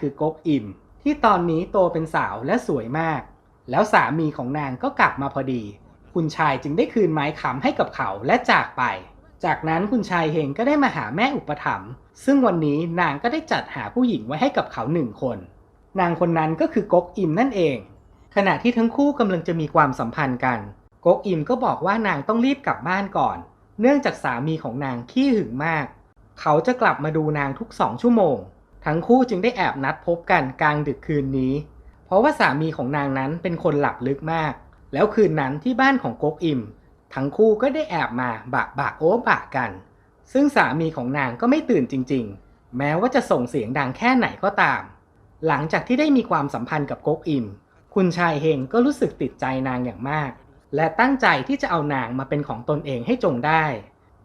คือก๊กอิมที่ตอนนี้โตเป็นสาวและสวยมาก แล้วสามีของนางก็กลับมาพอดี คุณชายจึงได้คืนไม้คำให้กับเขาและจากไป จากนั้นคุณชายเฮงก็ได้มาหาแม่อุปถัมภ์ซึ่งวันนี้นางก็ได้จัดหาผู้หญิงไว้ให้กับเขาหนึ่งคน นางคนนั้นก็คือก๊กอิมนั่นเอง ขณะที่ทั้งคู่กำลังจะมีความสัมพันธ์กันก๊กอิมก็บอกว่านางต้องรีบกลับบ้านก่อน เนื่องจากสามีของนางขี้หึงมาก เขาจะกลับมาดูนางทุกสองชั่วโมง ทั้งคู่จึงได้แอบนัดพบกันกลางดึกคืนนี้ เพราะว่าสามีของนางนั้นเป็นคนหลับลึกมาก แล้วคืนนั้นที่บ้านของก๊กอิม ทั้งคู่ก็ได้แอบมาบะบะโอ้บะกัน ซึ่งสามีของนางก็ไม่ตื่นจริง ๆ แม้ว่าจะส่งเสียงดังแค่ไหนก็ตาม หลังจากที่ได้มีความสัมพันธ์กับก๊กอิม คุณชายเฮงก็รู้สึกติดใจนางอย่างมาก และตั้งใจที่จะเอานางมาเป็นของตนเองให้จงได้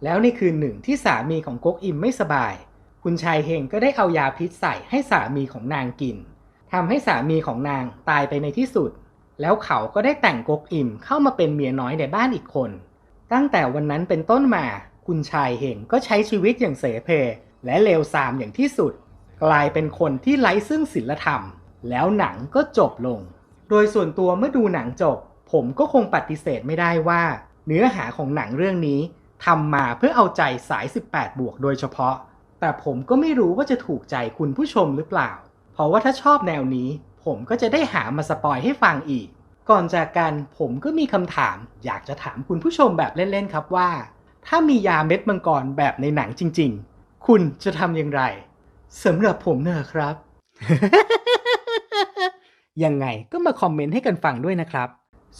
แล้วในคืนหนึ่งที่สามีของก๊กอิมไม่สบาย คุณชายเฮงก็ได้เอายาพิษใส่ให้สามีของนางกินทำให้สามีของนางตายไปในที่สุด แล้วเขาก็ได้แต่งกกอิ่มเข้ามาเป็นเมียน้อยในบ้านอีกคน ตั้งแต่วันนั้นเป็นต้นมา คุณชายเฮงก็ใช้ชีวิตอย่างเสเพ และเลวทรามอย่างที่สุด กลายเป็นคนที่ไร้ซึ่งศีลธรรม แล้วหนังก็จบลง โดยส่วนตัวเมื่อดูหนังจบ ผมก็คงปฏิเสธไม่ได้ว่า เนื้อหาของหนังเรื่องนี้ทำมาเพื่อเอาใจสาย 18 บวกโดยเฉพาะ แต่ผมก็ไม่รู้ว่าจะถูกใจคุณผู้ชมหรือเปล่า เพราะว่าถ้าชอบแนวนี้ ผมก็จะได้หามาสปอยให้ฟังอีก ก่อนจากกันผมก็มีคำถาม อยากจะถามคุณผู้ชมแบบเล่นๆครับว่า ถ้ามียาเม็ดมังกรแบบในหนังจริง ๆ คุณจะทำอย่างไรสำหรับผมเนอะครับ ยังไงก็มาคอมเมนต์ให้กันฟังด้วยนะครับ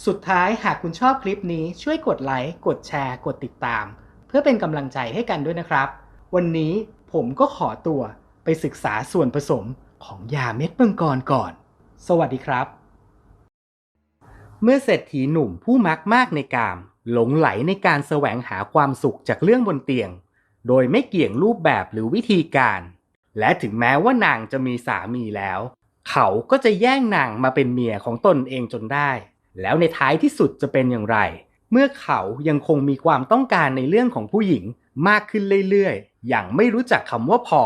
สุดท้ายหากคุณชอบคลิปนี้ช่วยกดไลค์ กดแชร์ กดติดตาม เพื่อเป็นกำลังใจให้กันด้วยนะครับ วันนี้ ผมก็ขอตัวไปศึกษาส่วนผสมของยาเม็ดมังกรก่อน สวัสดีครับ เมื่อเศรษฐีหนุ่มผู้มักมากในกาม หลงไหลในการแสวงหาความสุขจากเรื่องบนเตียง โดยไม่เกี่ยงรูปแบบหรือวิธีการ และถึงแม้ว่านางจะมีสามีแล้ว เขาก็จะแย่งนางมาเป็นเมียของตนเองจนได้ แล้วในท้ายที่สุดจะเป็นอย่างไร เมื่อเขายังคงมีความต้องการในเรื่องของผู้หญิง มากขึ้นเรื่อยๆ อย่างไม่รู้จักคำว่าพอ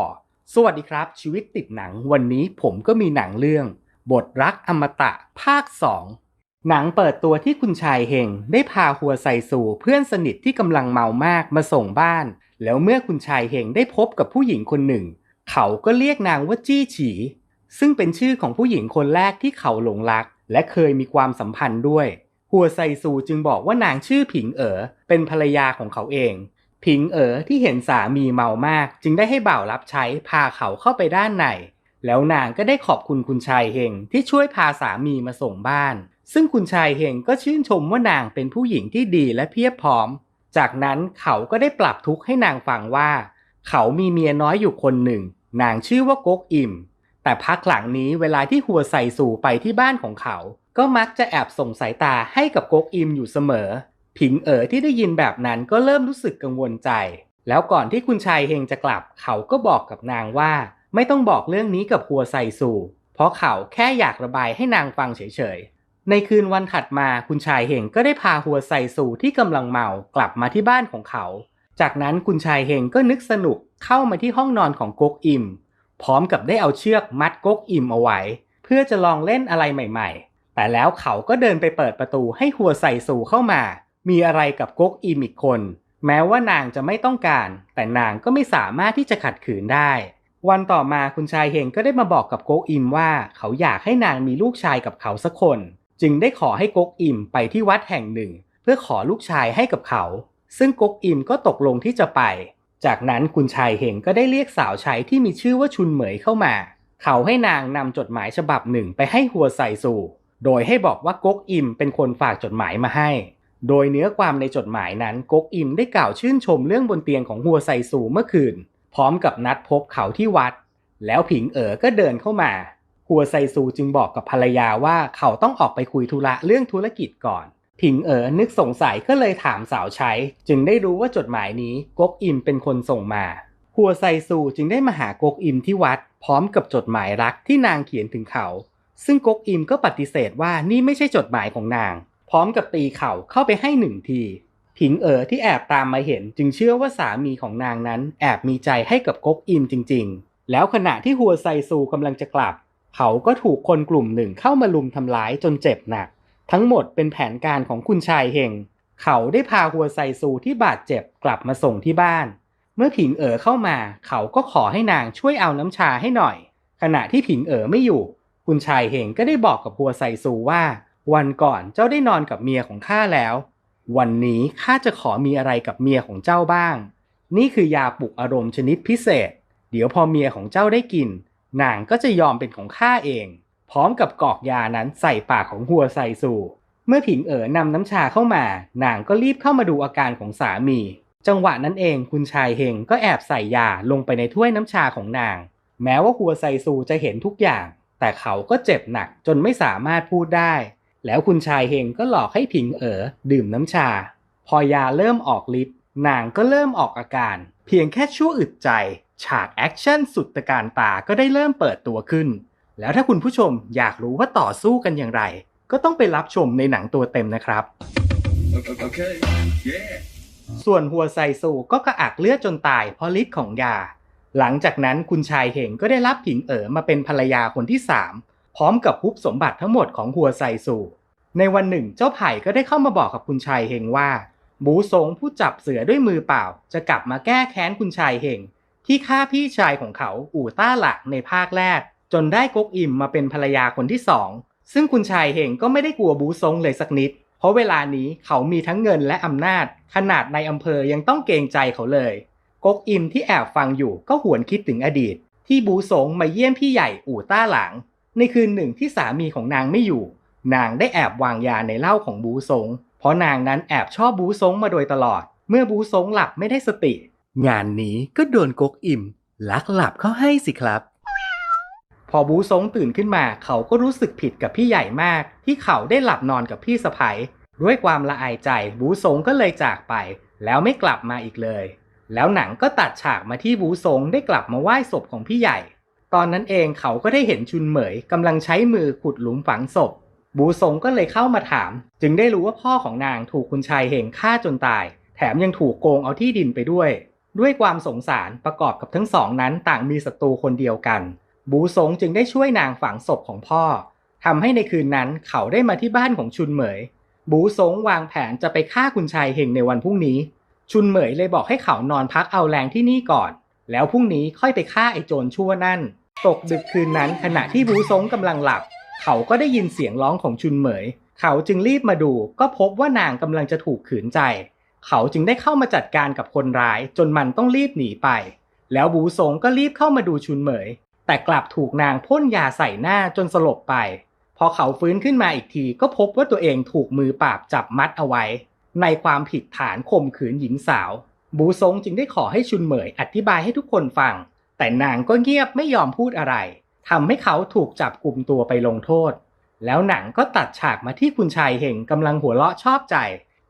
สวัสดีครับ ชีวิตติดหนังวันนี้ผมก็มีหนังเรื่อง บทรักอมตะภาค 2 หนังเปิดตัวที่คุณชายเฮงได้พาหัวไซซูเพื่อนสนิทที่กำลังเมามากมาส่งบ้าน แล้วเมื่อคุณชายเฮงได้พบกับผู้หญิงคนหนึ่ง เขาก็เรียกนางว่าจี้ฉี ซึ่งเป็นชื่อของผู้หญิงคนแรกที่เขาหลงรัก และเคยมีความสัมพันธ์ด้วยหัวไซซูจึงบอกว่านางชื่อผิงเอ๋อเป็นภรรยาของเขาเอง ผิงเอ๋อที่เห็นสามีเมามาก จึงได้ให้บ่าวรับใช้พาเขาเข้าไปด้านใน แล้วนางก็ได้ขอบคุณคุณชายเฮงที่ช่วยพาสามีมาส่งบ้าน ซึ่งคุณชายเฮงก็ชื่นชมว่านางเป็นผู้หญิงที่ดีและเพียบพร้อม จากนั้นเขาก็ได้ปรับทุกข์ให้นางฟังว่า เขามีเมียน้อยอยู่คนหนึ่ง นางชื่อว่าก๊กอิมแต่พักหลังนี้เวลาที่หัวใส่สู่ไปที่บ้านของเขา ก็มักจะแอบส่งสายตาให้กับก๊กอิมอยู่เสมอ ผิงเอ๋อที่ได้ยินแบบนั้นก็เริ่มรู้สึกกังวลใจ แล้วก่อนที่คุณชายเฮงจะกลับ เขาก็บอกกับนางว่า ไม่ต้องบอกเรื่องนี้กับหัวใส่สู่เพราะเขาแค่อยากระบายให้นางฟังเฉยๆ ในคืนวันถัดมาคุณชายเฮงก็ได้พาหัวใส่สู่ที่กำลังเมากลับมาที่บ้านของเขา จากนั้นคุณชายเฮงก็นึกสนุกเข้ามาที่ห้องนอนของก๊กอิม พร้อมกับได้เอาเชือกมัดก๊กอิมเอาไว้ เพื่อจะลองเล่นอะไรใหม่ ๆ แต่แล้วเขาก็เดินไปเปิดประตูให้หัวใส่สู่เข้ามา มีอะไรกับก๊กอิมอีกคน แม้ว่านางจะไม่ต้องการ แต่นางก็ไม่สามารถที่จะขัดขืนได้ วันต่อมาคุณชายเฮงก็ได้มาบอกกับก๊กอิมว่าเขาอยากให้นางมีลูกชายกับเขาสักคน จึงได้ขอให้ก๊กอิมไปที่วัดแห่งหนึ่ง เพื่อขอลูกชายให้กับเขา ซึ่งก๊กอิมก็ตกลงที่จะไป จากนั้นคุณชายเฮงก็ได้เรียกสาวใช้ที่มีชื่อว่าชุนเหมยเข้ามา เขาให้นางนำจดหมายฉบับหนึ่งไปให้หัวใส่สู่โดยให้บอกว่าก๊กอิมเป็นคนฝากจดหมายมาให้ โดยเนื้อความในจดหมายนั้นก๊กอิมได้กล่าวชื่นชมเรื่องบนเตียงของหัวไซซูเมื่อคืน พร้อมกับนัดพบเขาที่วัด แล้วผิงเอ๋อก็เดินเข้ามาหัวไซซูจึงบอกกับภรรยาว่าเขาต้องออกไปคุยธุระเรื่องธุรกิจก่อนผิงเอ๋อนึกสงสัยก็เลยถามสาวใช้ จึงได้รู้ว่าจดหมายนี้ก๊กอิมเป็นคนส่งมาหัวไซซูจึงได้มาหาก๊กอิมที่วัด พร้อมกับจดหมายรักที่นางเขียนถึงเขา ซึ่งก๊กอิมก็ปฏิเสธว่านี่ไม่ใช่จดหมายของนาง ร้อมกับตีเข่าเข้าไปให้หนึ่งที ผิงเอ๋อที่แอบตามมาเห็นจึงเชื่อว่าสามีของนางนั้นแอบมีใจให้กับก๊กอิมจริง ๆ แล้วขณะที่หัวไซซูกำลังจะกลับ เขาก็ถูกคนกลุ่มหนึ่งเข้ามาลุมทำร้ายจนเจ็บหนัก ทั้งหมดเป็นแผนการของคุณชายเฮงเขาได้พาหัวไซซูที่บาดเจ็บกลับมาส่งที่บ้าน เมื่อผิงเอ๋อเข้ามา เขาก็ขอให้นางช่วยเอาน้ำชาให้หน่อย ขณะที่ผิงเอ๋อไม่อยู่ คุณชายเฮงก็ได้บอกกับหัวไซซูว่า วันก่อนเจ้าได้นอนกับเมียของข้าแล้ว วันนี้ข้าจะขอมีอะไรกับเมียของเจ้าบ้าง นี่คือยาปลุกอารมณ์ชนิดพิเศษ เดี๋ยวพอเมียของเจ้าได้กินนางก็จะยอมเป็นของข้าเอง พร้อมกับกอกยานั้นใส่ปากของหัวไซซู เมื่อผิงเอ๋อนำน้ำชาเข้ามานางก็รีบเข้ามาดูอาการของสามี จังหวะนั้นเองคุณชายเฮงก็แอบใส่ยาลงไปในถ้วยน้ำชาของนาง แม้ว่าหัวไซซูจะเห็นทุกอย่าง แต่เขาก็เจ็บหนักจนไม่สามารถพูดได้ แล้วคุณชายเฮงก็หลอกให้ผิงเอ๋อดื่มน้ำชา พอยาเริ่มออกฤทธิ์นางก็เริ่มออกอาการ เพียงแค่ชั่วอึดใจ ฉากแอคชั่นสุดตะการตาก็ได้เริ่มเปิดตัวขึ้น แล้วถ้าคุณผู้ชมอยากรู้ว่าต่อสู้กันอย่างไร ก็ต้องไปรับชมในหนังตัวเต็มนะครับ Okay. Yeah. ส่วนหัวไซซูก็กระอักเลือดจนตายเพราะฤทธิ์ของยา หลังจากนั้นคุณชายเฮงก็ได้รับผิงเอ๋อมาเป็นภรรยาคนที่3 พร้อมกับฮุบสมบัติทั้งหมดของหัวไซซู ในวันหนึ่งเจ้าไผ่ก็ได้เข้ามาบอกกับคุณชายเฮงว่า บูซงผู้จับเสือด้วยมือเปล่า จะกลับมาแก้แค้นคุณชายเฮงที่ฆ่าพี่ชายของเขาอู่ต้าหลักในภาคแรก จนได้กกอิมมาเป็นภรรยาคนที่สองซึ่งคุณชายเฮงก็ไม่ได้กลัวบูซงเลยสักนิด เพราะเวลานี้เขามีทั้งเงินและอำนาจ ขนาดในอำเภอยังต้องเกรงใจเขาเลย กกอิมที่แอบฟังอยู่ก็หวนคิดถึงอดีต ที่บูซงมาเยี่ยมพี่ใหญ่อู่ต้าหลัง ในคืนหนึ่งที่สามีของนางไม่อยู่ นางได้แอบวางยาในเหล้าของบูซง เพราะนางนั้นแอบชอบบูซงมาโดยตลอด เมื่อบูซงหลับไม่ได้สติ งานนี้ก็โดนกกอิมลักหลับเข้าให้สิครับ พอบูซงตื่นขึ้นมาเขาก็รู้สึกผิดกับพี่ใหญ่มาก ที่เขาได้หลับนอนกับพี่สะใภ้ด้วยความละอายใจบูซงก็เลยจากไป แล้วไม่กลับมาอีกเลย แล้วหนังก็ตัดฉากมาที่บูซงได้กลับมาไหว้ศพของพี่ใหญ่ ตอนนั้นเองเขาก็ได้เห็นชุนเหมยกำลังใช้มือขุดหลุมฝังศพ บูซงก็เลยเข้ามาถาม จึงได้รู้ว่าพ่อของนางถูกคุณชายเฮงฆ่าจนตาย แถมยังถูกโกงเอาที่ดินไปด้วย ด้วยความสงสารประกอบกับทั้งสองนั้นต่างมีศัตรูคนเดียวกัน บูซงจึงได้ช่วยนางฝังศพของพ่อทำให้ในคืนนั้นเขาได้มาที่บ้านของชุนเหมย บูซงวางแผนจะไปฆ่าคุณชายเฮงในวันพรุ่งนี้ ชุนเหมยเลยบอกให้เขานอนพักเอาแรงที่นี่ก่อน แล้วพรุ่งนี้ค่อยไปฆ่าไอ้โจรชั่วนั่น ตกดึกคืนนั้นขณะที่บูซงกำลังหลับ เขาก็ได้ยินเสียงร้องของชุนเหมย เขาจึงรีบมาดูก็พบว่านางกำลังจะถูกขืนใจ เขาจึงได้เข้ามาจัดการกับคนร้าย จนมันต้องรีบหนีไป แล้วบูซงก็รีบเข้ามาดูชุนเหมย แต่กลับถูกนางพ่นยาใส่หน้าจนสลบไป พอเขาฟื้นขึ้นมาอีกทีก็พบว่าตัวเองถูกมือปราบจับมัดเอาไว้ ในความผิดฐานข่มขืนหญิงสาว บูซงจึงได้ขอให้ชุนเหมยอธิบายให้ทุกคนฟัง แต่นางก็เงียบไม่ยอมพูดอะไรทำให้เขาถูกจับกลุ่มตัวไปลงโทษ แล้วหนังก็ตัดฉากมาที่คุณชายเฮงกำลังหัวเราะชอบใจ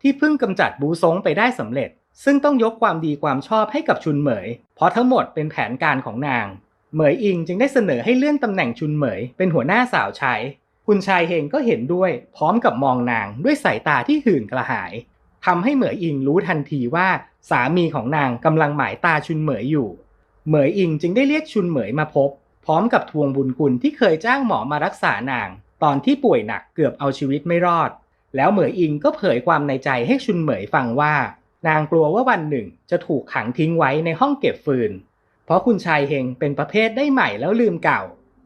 ที่เพิ่งกำจัดบูซงไปได้สำเร็จ ซึ่งต้องยกความดีความชอบให้กับชุนเหมย เพราะทั้งหมดเป็นแผนการของนาง เหมยอิงจึงได้เสนอให้เลื่อนตำแหน่งชุนเหมย เป็นหัวหน้าสาวใช้คุณชายเฮงก็เห็นด้วย พร้อมกับมองนางด้วยสายตาที่หื่นกระหายทำให้เหมยอิงรู้ทันทีว่า สามีของนางกำลังหมายตาชุนเหมยอยู่ เหมยอิงจึงได้เรียกชุนเหมยมาพบ พร้อมกับทวงบุญคุณที่เคยจ้างหมอมารักษานาง ตอนที่ป่วยหนักเกือบเอาชีวิตไม่รอด แล้วเหมยอิงก็เผยความในใจให้ชุนเหมยฟังว่า นางกลัวว่าวันหนึ่งจะถูกขังทิ้งไว้ในห้องเก็บฟืน เพราะคุณชายเฮงเป็นประเภทได้ใหม่แล้วลืมเก่า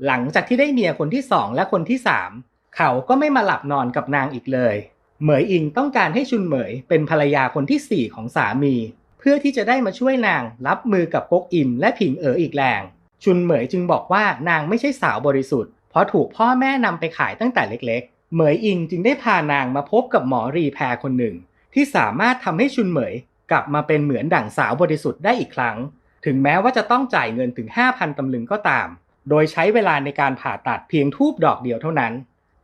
หลังจากที่ได้เมียคนที่สองและคนที่สามเขาก็ไม่มาหลับนอนกับนางอีกเลย เหมยอิงต้องการให้ชุนเหมยเป็นภรรยาคนที่สี่ของสามี เพื่อที่จะได้มาช่วยนางรับมือกับก๊กอิมและผิงเอ๋ออีกแรง ชุนเหมยจึงบอกว่านางไม่ใช่สาวบริสุทธิ์เพราะถูกพ่อแม่นำไปขายตั้งแต่เล็กๆ เหมยอิงจึงได้พานางมาพบกับหมอรีแพรคนหนึ่ง ที่สามารถทำให้ชุนเหมยกลับมาเป็นเหมือนดั่งสาวบริสุทธิ์ได้อีกครั้ง ถึงแม้ว่าจะต้องจ่ายเงินถึง 5,000ตำลึงก็ตาม โดยใช้เวลาในการผ่าตัดเพียงทูบดอกเดียวเท่านั้น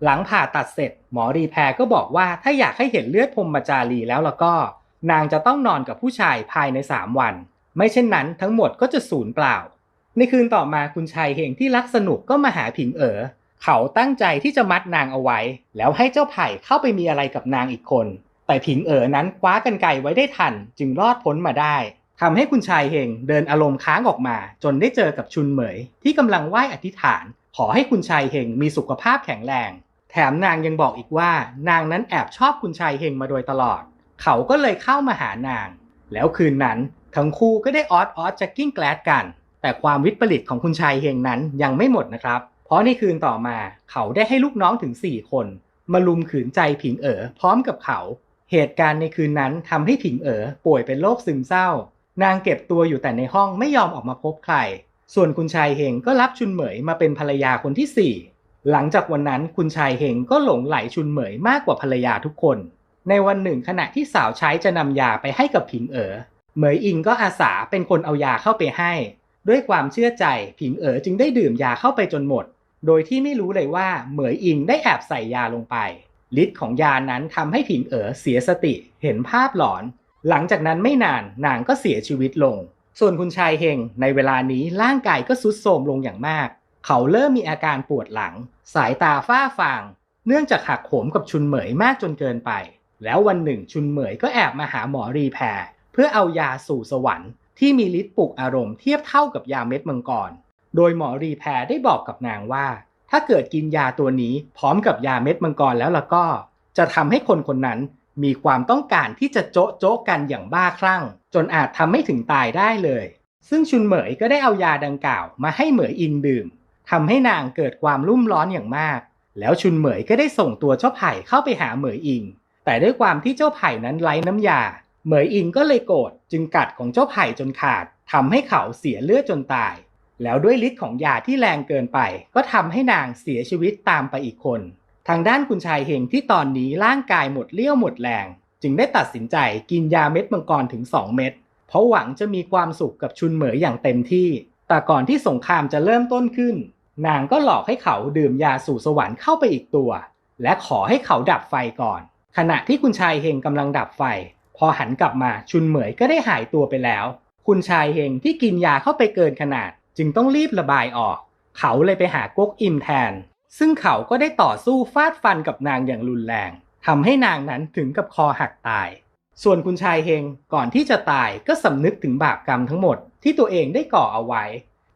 หลังผ่าตัดเสร็จ หมอรีแพรก็บอกว่าถ้าอยากให้เห็นเลือดพรหมจารีแล้วแล้วก็ นางจะต้องนอนกับผู้ชายภายใน 3 วัน ไม่เช่นนั้นทั้งหมดก็จะสูญเปล่า ในคืนต่อมาคุณชายเฮงที่รักสนุกก็มาหาผิงเอ๋อเขาตั้งใจที่จะมัดนางเอาไว้ แล้วให้เจ้าไผ่เข้าไปมีอะไรกับนางอีกคน แต่ผิงเอ๋อนั้นคว้ากันไกไว้ได้ทัน จึงรอดพ้นมาได้ทำให้คุณชายเฮงเดินอารมณ์ค้างออกมา จนได้เจอกับชุนเหมย ที่กำลังไหว้อธิษฐาน ขอให้คุณชายเฮงมีสุขภาพแข็งแรง แถมนางยังบอกอีกว่า นางนั้นแอบชอบคุณชายเฮงมาโดยตลอด เขาก็เลยเข้ามาหานาง แล้วคืนนั้นทั้งคู่ก็ได้ออดออดจะกิ้งแกลดกัน แต่ความวิปริตของคุณชายเฮงนั้นยังไม่หมดนะครับ เพราะในคืนต่อมาเขาได้ให้ลูกน้องถึง 4 คน มาลุมขืนใจผิงเอ๋อพร้อมกับเขา เหตุการณ์ในคืนนั้นทำให้ผิงเอ๋อป่วยเป็นโรคซึมเศร้า นางเก็บตัวอยู่แต่ในห้องไม่ยอมออกมาพบใคร ส่วนคุณชายเฮงก็รับชุนเหมยมาเป็นภรรยาคนที่ 4 หลังจากวันนั้นคุณชายเฮงก็หลงไหลชุนเหมยมากกว่าภรรยาทุกคน ในวันหนึ่งขณะที่สาวใช้จะนำยาไปให้กับผิงเอ๋อเหมยอิงก็อาสาเป็นคนเอายาเข้าไปให้ ด้วยความเชื่อใจผิงเอ๋อจึงได้ดื่มยาเข้าไปจนหมด โดยที่ไม่รู้เลยว่าเหมยอิงได้แอบใส่ยาลงไปฤทธิ์ของยานั้นทำให้ผิงเอ๋อเสียสติเห็นภาพหลอน หลังจากนั้นไม่นานนางก็เสียชีวิตลง ส่วนคุณชายเฮงในเวลานี้ร่างกายก็ทรุดโทรมลงอย่างมาก เขาเริ่มมีอาการปวดหลัง สายตาฝ้าฟาง เนื่องจากหักโหมกับชุนเหมยมากจนเกินไป แล้ววันหนึ่งชุนเหมยก็แอบมาหาหมอรีแพรเพื่อเอายาสู่สวรรค์ที่มีฤทธิ์ปลุกอารมณ์เทียบเท่ากับยาเม็ดมังกร โดยหมอรีแพรได้บอกกับนางว่า ถ้าเกิดกินยาตัวนี้พร้อมกับยาเม็ดมังกรแล้วล่ะก็ จะทำให้คนคนนั้นมีความต้องการที่จะโจ๊ะโจ๊ะกันอย่างบ้าคลั่ง จนอาจทำให้ถึงตายได้เลย ซึ่งชุนเหมยก็ได้เอายาดังกล่าวมาให้เหมยอิงดื่มทำให้นางเกิดความรุ่มร้อนอย่างมาก แล้วชุนเหมยก็ได้ส่งตัวเจ้าไผ่เข้าไปหาเหมยอิง แต่ด้วยความที่เจ้าไผ่นั้นไร้น้ำยา เหมยอิงก็เลยโกรธจึงกัดของเจ้าไผ่จนขาดทำให้เขาเสียเลือดจนตาย แล้วด้วยฤทธิ์ของยาที่แรงเกินไป ก็ทำให้นางเสียชีวิตตามไปอีกคน ทางด้านคุณชายเฮงที่ตอนนี้ร่างกายหมดเลี้ยวหมดแรง จึงได้ตัดสินใจกินยาเม็ดมังกรถึง 2 เม็ดเพราะหวังจะมีความสุขกับชุนเหมยอย่างเต็มที่ แต่ก่อนที่สงครามจะเริ่มต้นขึ้น นางก็หลอกให้เขาดื่มยาสู่สวรรค์เข้าไปอีกตัว และขอให้เขาดับไฟก่อน ขณะที่คุณชายเฮงกำลังดับไฟ พอหันกลับมาชุนเหมยก็ได้หายตัวไปแล้ว คุณชายเฮงที่กินยาเข้าไปเกินขนาด จึงต้องรีบระบายออก เขาเลยไปหาก๊กอิมแทน ซึ่งเขาก็ได้ต่อสู้ฟาดฟันกับนางอย่างรุนแรงทำให้นางนั้นถึงกับคอหักตาย ส่วนคุณชายเฮงก่อนที่จะตายก็สำนึกถึงบาปกรรมทั้งหมดที่ตัวเองได้ก่อเอาไว้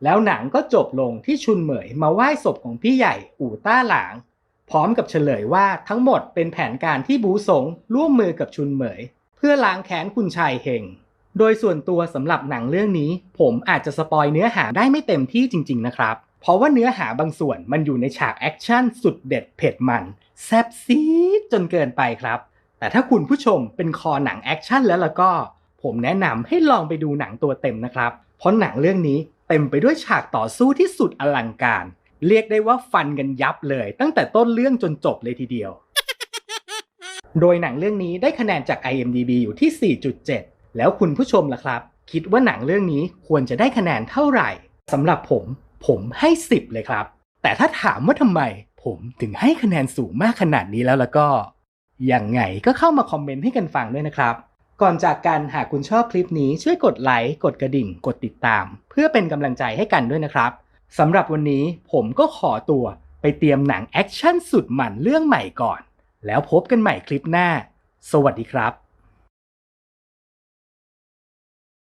แล้วหนังก็จบลงที่ชุนเหมยมาไหว้ศพของพี่ใหญ่อู่ต้าหลาง พร้อมกับเฉลยว่าทั้งหมดเป็นแผนการที่บูสงร่วมมือกับชุนเหมย เพื่อล้างแค้นคุณชายเฮงโดยส่วนตัวสำหรับหนังเรื่องนี้ ผมอาจจะสปอยเนื้อหาได้ไม่เต็มที่จริง ๆ นะครับ เพราะว่าเนื้อหาบางส่วนมันอยู่ในฉากแอคชั่นสุดเด็ดเผ็ดมัน แซบซีดจนเกินไปครับ แต่ถ้าคุณผู้ชมเป็นคอหนังแอคชั่นแล้วล่ะก็ ผมแนะนำให้ลองไปดูหนังตัวเต็มนะครับ เพราะหนังเรื่องนี้เต็มไปด้วยฉากต่อสู้ที่สุดอลังการ เรียกได้ว่าฟันกันยับเลย ตั้งแต่ต้นเรื่องจนจบเลยทีเดียว โดยหนังเรื่องนี้ได้คะแนนจาก IMDB อยู่ที่ 4.7 แล้วคุณผู้ชมล่ะครับ คิดว่าหนังเรื่องนี้ควรจะได้คะแนนเท่าไหร่สำหรับผมผมให้ 10 เลยครับ แต่ถ้าถามว่าทำไม ผมถึงให้คะแนนสูงมากขนาดนี้แล้วแล้วก็ยังไงก็เข้ามาคอมเมนต์ให้กันฟังด้วยนะครับ ก่อนจากกันหากคุณชอบคลิปนี้ช่วยกดไลค์กดกระดิ่ง กดติดตาม เพื่อเป็นกำลังใจให้กันด้วยนะครับ สำหรับวันนี้ผมก็ขอตัวไปเตรียมหนังแอคชั่นสุดหมันเรื่องใหม่ก่อน แล้วพบกันใหม่คลิปหน้า สวัสดีครับ